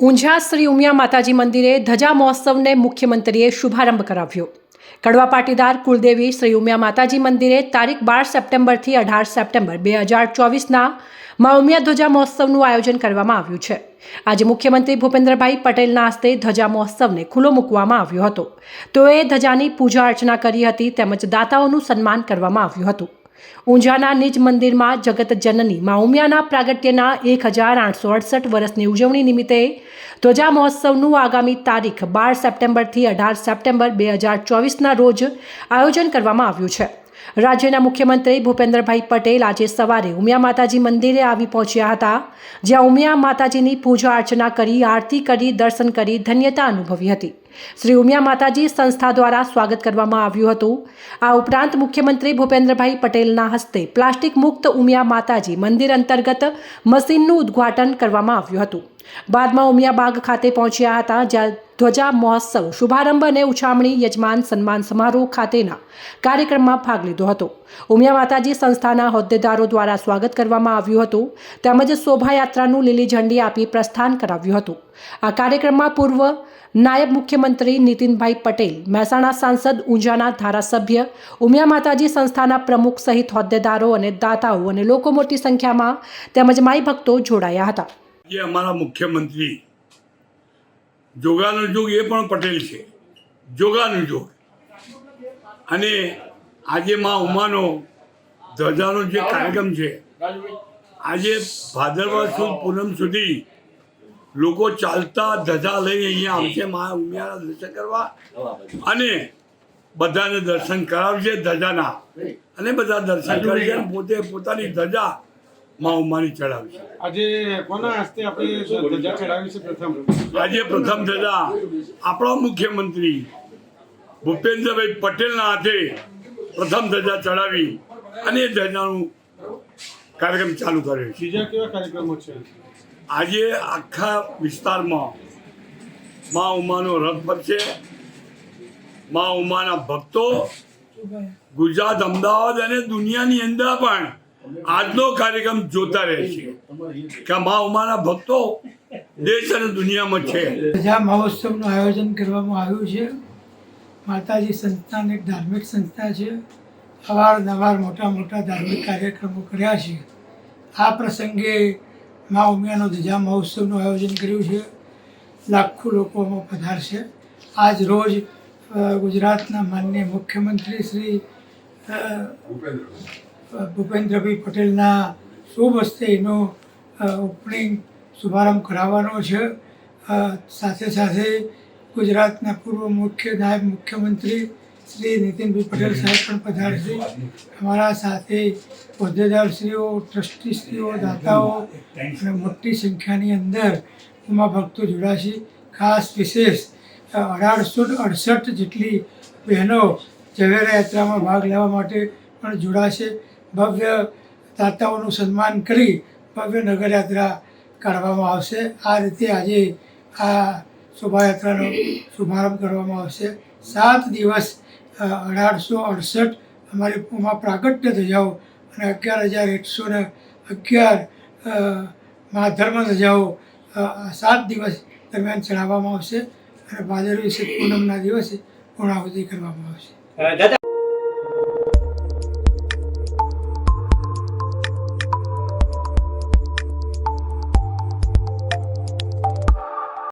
ઊંઝા શ્રી ઉમિયા માતાજી મંદિરે ધજા મહોત્સવને મુખ્યમંત્રીએ શુભારંભ કરાવ્યો. કડવા પાટીદાર કુલદેવી શ્રી ઉમિયા માતાજી મંદિરે તારીખ બાર સપ્ટેમ્બરથી અઢાર સપ્ટેમ્બર બે હજાર ચોવીસના મા ઉમિયા ધ્વજા મહોત્સવનું આયોજન કરવામાં આવ્યું છે. આજે મુખ્યમંત્રી ભૂપેન્દ્રભાઈ પટેલના હસ્તે ધજા મહોત્સવને ખુલ્લો મૂકવામાં આવ્યો હતો. તેઓએ ધજાની પૂજા અર્ચના કરી હતી તેમજ દાતાઓનું સન્માન કરવામાં આવ્યું હતું. ઊંઝાના નિજ મંદિરમાં જગત જનની મા ઉમિયાના પ્રાગટ્યના એક હજાર આઠસો અડસઠ વર્ષની ઉજવણી નિમિત્તે ધ્વજા મહોત્સવનું આગામી તારીખ બાર સપ્ટેમ્બરથી અઢાર સપ્ટેમ્બર બે હજાર ચોવીસના રોજ આયોજન કરવામાં આવ્યું છે. રાજ્યના મુખ્યમંત્રી ભૂપેન્દ્રભાઈ પટેલ આજે સવારે ઉમિયા માતાજી મંદિરે આવી પહોંચ્યા હતા, જ્યાં ઉમિયા માતાજીની પૂજા અર્ચના કરી, આરતી કરી, દર્શન કરી ધન્યતા અનુભવી હતી. શ્રી ઉમિયા માતાજી સંસ્થા દ્વારા સ્વાગત કરવામાં આવ્યું હતું. આ ઉપરાંત મુખ્યમંત્રી ભૂપેન્દ્રભાઈ પટેલના હસ્તે પ્લાસ્ટિક મુક્ત ઉમિયા માતાજી મંદિર અંતર્ગત મશીનનું ઉદ્ઘાટન કરવામાં આવ્યું હતું. બાદમાં ઉમિયા બાગ ખાતે પહોંચ્યા હતા, જ્યાં ધ્વજા મહોત્સવ શુભારંભ અને ઉછામણી યજમાન સન્માન સમારોહ ખાતેના કાર્યક્રમમાં ભાગ લીધો હતો. ઉમિયા માતાજી સંસ્થાના હોદ્દેદારો દ્વારા સ્વાગત કરવામાં આવ્યું હતું, તેમજ શોભાયાત્રાનું લીલી ઝંડી આપી પ્રસ્થાન કરાવ્યું હતું. આ કાર્યક્રમમાં પૂર્વ નાયબ મુખ્યમંત્રી નીતિનભાઈ પટેલ, મહેસાણા સાંસદ ઊંઝાના ધારાસભ્ય, ઉમિયા માતાજી સંસ્થાના પ્રમુખ સહિત હોદ્દેદારો અને દાતાઓ અને લોકો મોટી સંખ્યામાં તેમજ માઈ ભક્તો જોડાયા હતા. જે અમારા મુખ્યમંત્રી. જોગાનું જોગ એ પણ પટેલ છે. જોગાનું જોગ અને આજે માં ઉમાનો ધજાનો જે કાર્યક્રમ છે, આજે ભાદરવા સુદ પૂનમ સુધી લોકો ચાલતા ધજા લઈને અહીંયા આવશે મા ઉમિયાના દર્શન કરવા. અને બધાને દર્શન કરાવશે ધજાના. અને બધા દર્શન કરશે પોતે પોતાની ધજા મા ઉમાની છે. આજે કોના હસ્તે આપણે ધજા ચડાવી છે પ્રથમ? આજે પ્રથમ ધજા આપણા મુખ્યમંત્રી ભૂપેન્દ્રભાઈ પટેલના હાથે પ્રથમ ધજા ચડાવી અને એ ધજાનું કાર્યક્રમ ચાલુ કર્યો છે. બીજા કેવા કાર્યક્રમો છે? આજે આખા વિસ્તારમાં મા ઉમાનો રથ ફરશે મા ઉમાના ભક્તો ગુજરાત અમદાવાદ અને દુનિયાની અંદર પણ આજનો કાર્યક્રમ જોતા રહે છે કે મા ઉમાના ભક્તો દેશ અને દુનિયામાં છે. પ્રજા મહોત્સવનું આયોજન કરવામાં આવ્યું છે. માતાજી સંસ્થાન એક ધાર્મિક સંસ્થા છે. અવારનવાર મોટા મોટા ધાર્મિક કાર્યક્રમો કર્યા છે. આ પ્રસંગે મા ઉમિયાનો ધજા મહોત્સવનું આયોજન કર્યું છે. લાખો લોકોમાં પધારશે. આજ રોજ ગુજરાતના માન્ય મુખ્યમંત્રી શ્રી ભૂપેન્દ્રભાઈ પટેલના શુભ હસ્તે એનો ઓપનિંગ શુભારંભ કરાવવાનો છે. સાથે સાથે ગુજરાતના પૂર્વ મુખ્ય નાયબ મુખ્યમંત્રી શ્રી નીતિનભાઈ પટેલ સાહેબ પણ પધારશે. અમારા સાથે હોદ્દેદારશ્રીઓ ટ્રસ્ટીશ્રીઓ દાતાઓ અને મોટી સંખ્યાની અંદર ઉમા ભક્તો જોડાશે. ખાસ વિશેષ અઢારસો અડસઠ જેટલી બહેનો ઝવેરા યાત્રામાં ભાગ લેવા માટે પણ જોડાશે. ભવ્ય દાતાઓનું સન્માન કરી ભવ્ય નગરયાત્રા કાઢવામાં આવશે. આ રીતે આજે આ શોભાયાત્રાનો શુભારંભ કરવામાં આવશે. સાત દિવસ અઢારસો અડસઠ અમારી ઉમા પ્રાગટ્ય ધજાઓ અને અગિયાર હજાર એકસો ને અગિયાર માધર્મ ધજાઓ સાત દિવસ દરમિયાન ચડાવવામાં આવશે અને ભાદરવી સુદ પૂનમના દિવસે પૂર્ણાહુતિ કરવામાં આવશે.